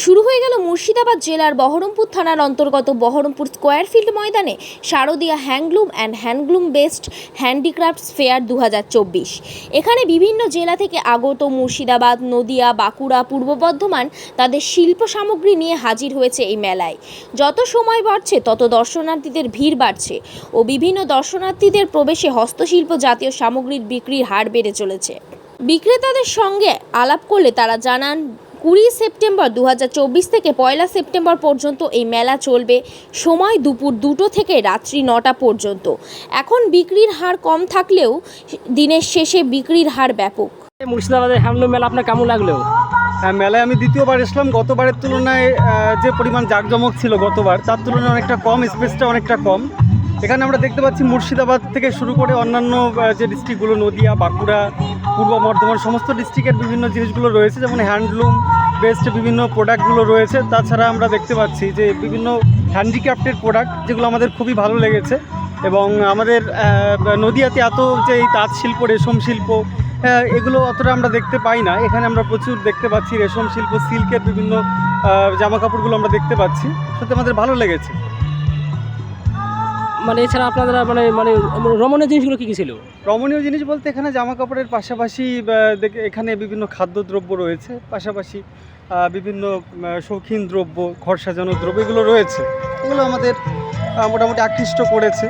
শুরু হয়ে গেল মুর্শিদাবাদ জেলার বহরমপুর থানার অন্তর্গত বহরমপুর স্কোয়ার ফিল্ড ময়দানে শারদীয়া handloom and handloom best handicrafts fair দু হাজার চব্বিশ। এখানে বিভিন্ন জেলা থেকে আগত মুর্শিদাবাদ, নদিয়া, বাঁকুড়া, পূর্ব বর্ধমান তাদের শিল্প সামগ্রী নিয়ে হাজির হয়েছে এই মেলায়। যত সময় বাড়ছে, তত দর্শনার্থীদের ভিড় বাড়ছে ও বিভিন্ন দর্শনার্থীদের প্রবেশে হস্তশিল্প জাতীয় সামগ্রীর বিক্রির হার বেড়ে চলেছে। বিক্রেতাদের সঙ্গে আলাপ করলে তারা জানান কুড়ি সেপ্টেম্বর দু হাজার চব্বিশ থেকে পয়লা সেপ্টেম্বর পর্যন্ত এই মেলা চলবে। সময় দুপুর দুটো থেকে রাত্রি নটা পর্যন্ত। এখন বিক্রির হার কম থাকলেও দিনের শেষে বিক্রির হার ব্যাপক। মুর্শিদাবাদের হ্যান্ডলুম মেলা আপনার কেমন লাগল? হ্যাঁ মেলায় আমি দ্বিতীয়বার এসলাম। গতবারের তুলনায় যে পরিমাণ জাঁকজমক ছিল গতবার তার তুলনায় অনেকটা কম স্পেসটা অনেকটা কম। এখানে আমরা দেখতে পাচ্ছি মুর্শিদাবাদ থেকে শুরু করে অন্যান্য যে ডিস্ট্রিক্টগুলো নদিয়া বাঁকুড়া পূর্ব বর্ধমান সমস্ত ডিস্ট্রিক্টের বিভিন্ন জিনিসগুলো রয়েছে যেমন হ্যান্ডলুম বেসড বিভিন্ন প্রোডাক্টগুলো রয়েছে। তাছাড়া আমরা দেখতে পাচ্ছি যে বিভিন্ন হ্যান্ডিক্রাফ্টের প্রোডাক্ট যেগুলো আমাদের খুবই ভালো লেগেছে। এবং আমাদের নদীয়াতে এত যে এই তাঁত শিল্প, রেশম শিল্প এগুলো অতটা আমরা দেখতে পাই না। এখানে আমরা প্রচুর দেখতে পাচ্ছি রেশম শিল্প, সিল্কের বিভিন্ন জামা কাপড়গুলো আমরা দেখতে পাচ্ছি। সত্যি আমাদের ভালো লেগেছে। মানে এছাড়া আপনারা মানে মানে রমণীয় জিনিসগুলো কী কী ছিল? রমণীয় জিনিস বলতে এখানে জামা কাপড়ের পাশাপাশি এখানে বিভিন্ন খাদ্যদ্রব্য রয়েছে। পাশাপাশি বিভিন্ন শৌখিন দ্রব্য ঘর সাজানোর দ্রব্য এগুলো রয়েছে। এগুলো আমাদের মোটামুটি আকৃষ্ট করেছে।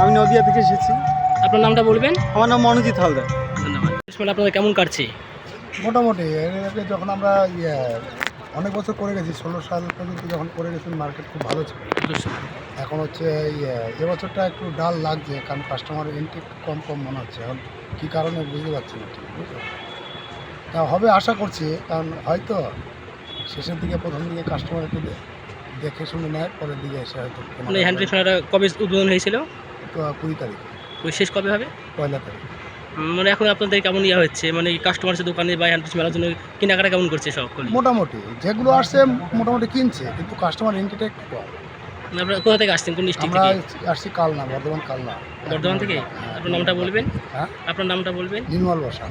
আমি নদিয়া থেকে এসেছি। আপনার নামটা বলবেন? আমার নাম মনোজিৎ হালদার। ধন্যবাদ। আপনাদের কেমন কাটছে? মোটামুটি যখন আমরা ইয়ে অনেক বছর করে গেছি ষোলো সাল পর্যন্ত যখন করে গেছি মার্কেট খুব ভালো ছিল। এখন হচ্ছে ইয়ে এবছরটা একটু ডাল লাগছে কারণ কাস্টমার এন্ট্রি কম কম মনে হচ্ছে। এখন কী কারণে বুঝতে পারছি না ঠিক বুঝলো তা হবে আশা করছি কারণ হয়তো শেষের দিকে প্রথম দিকে কাস্টমার একটু দেখে শুনে নেয় পরের দিকে এসে হয়তো মানে মেলাটা কবে উদ্বোধন হয়েছিল? কুড়ি তারিখ। শেষ কবে হবে? পয়লা তারিখ। মানে এখন আপনাদের কেমন ইয়ে হচ্ছে? মানে কাস্টমার দোকানে বা কিছু মেলার জন্য কেনাকাটা কেমন করছে সব মোটামুটি যেগুলো আসছে মোটামুটি কিনছে কিন্তু কাস্টমার এন্ট্রিটা একটু কম। আপনারা কোথা থেকে আসছেন? কোন ডিস্ট্রিক্ট থেকে? আসছি কালনা বর্ধমান কালনা। বর্ধমান থেকে? আপনার নামটা বলবেন? হ্যাঁ? আপনার নামটা বলবেন? নির্মল বসা